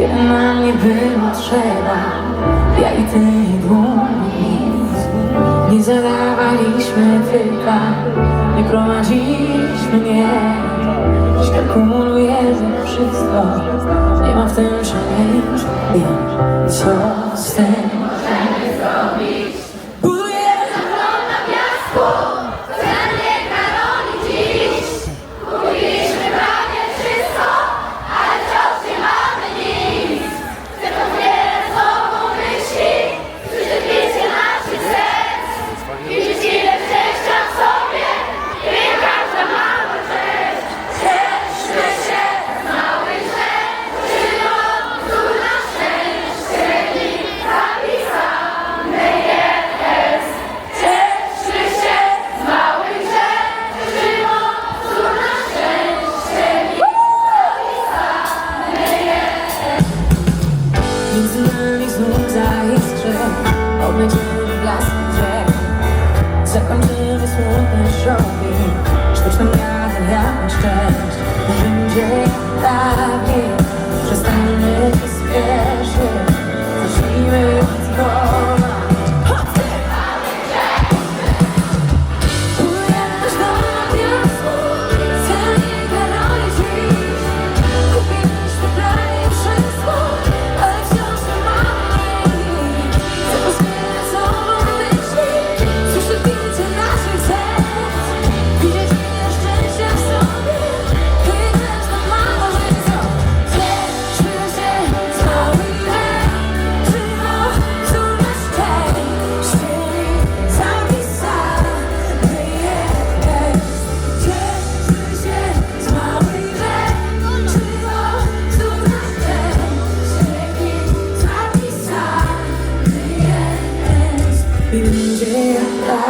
Ciebie nam nie było trzeba. Ja i Ty i nic Nie zadawaliśmy pytań Nie prowadziliśmy mnie Dziś kalkulujemy wszystko. Nie ma w tym szaleństwa Wiem, co z tym? шоки, штучно я для щастя. Yeah.